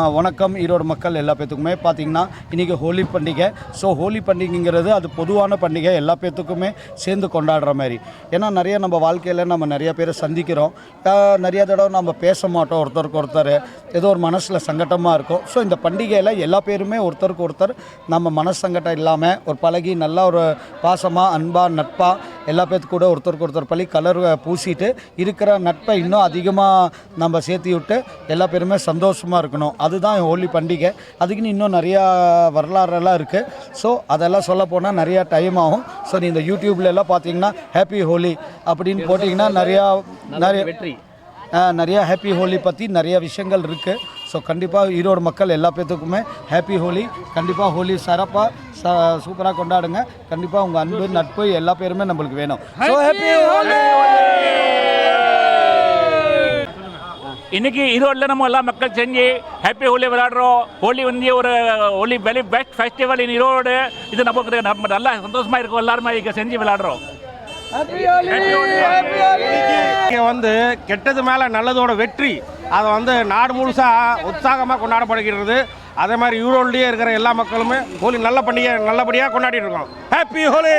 வணக்கம். ஈரோடு மக்கள் எல்லா பேத்துக்குமே பார்த்தீங்கன்னா இன்றைக்கி ஹோலி பண்டிகை. ஸோ ஹோலி பண்டிகைங்கிறது அது பொதுவான பண்டிகை. எல்லா பேத்துக்குமே சேர்ந்து கொண்டாடுற மாதிரி. ஏன்னா நிறைய நம்ம வாழ்க்கையில் நம்ம நிறைய பேரை சந்திக்கிறோம். நிறைய தடவை நம்ம பேச மாட்டோம். ஒருத்தருக்கு ஒருத்தர் ஏதோ ஒரு மனசில் சங்கட்டமாக இருக்கும். ஸோ இந்த பண்டிகையில் எல்லா பேருமே ஒருத்தருக்கு ஒருத்தர் நம்ம மனசங்கட்டம் இல்லாமல் ஒரு பழகி நல்லா ஒரு பாசமாக அன்பாக நட்பாக எல்லா பேத்துக்கு கூட ஒருத்தருக்கு ஒருத்தர் பழி கலர் பூசிட்டு இருக்கிற நட்பை இன்னும் அதிகமாக நம்ம சேர்த்து விட்டு எல்லா பேருமே சந்தோஷமாக இருக்கணும். அதுதான் ஹோலி பண்டிகை. அதுக்குன்னு இன்னும் நிறையா வரலாறெல்லாம் இருக்குது ஸோ அதெல்லாம் சொல்ல போனால் நிறையா டைம் ஆகும். ஸோ நீ இந்த யூடியூப்ல எல்லாம் பார்த்தீங்கன்னா ஹாப்பி ஹோலி அப்படின்னு போட்டிங்கன்னா நிறையா நிறைய வெற்றி. நிறையா ஹாப்பி ஹோலி பற்றி நிறைய விஷயங்கள் இருக்குது ஸோ கண்டிப்பாக ஈரோடு மக்கள் எல்லா பேத்துக்குமே ஹாப்பி ஹோலி கண்டிப்பாக ஹோலி சிறப்பாக ச சூப்பராக கொண்டாடுங்க. கண்டிப்பாக உங்கள் அன்பு நட்பு எல்லா பேருமே நம்மளுக்கு வேணும். ஸோ ஹாப்பி ஹோலி இன்னைக்கு ஈரோட்டில் நம்ம எல்லா மக்கள் செஞ்சு ஹாப்பி ஹோலி விளையாடுறோம். ஹோலி வந்து ஒரு Holi very best festival in Erode. இது நமக்கு நம்ம நல்லா சந்தோஷமா இருக்கும். எல்லாருமே இங்கே செஞ்சு விளையாடுறோம். இங்கே வந்து கெட்டது மேலே நல்லதோட வெற்றி அதை வந்து நாடு முழுசாக உற்சாகமாக கொண்டாடப்படுகிறது. அதே மாதிரி யூரோட்லேயே இருக்கிற எல்லா மக்களுமே ஹோலி நல்ல பண்டிகை நல்லபடியாக கொண்டாடிட்டு இருக்கோம். ஹாப்பி ஹோலி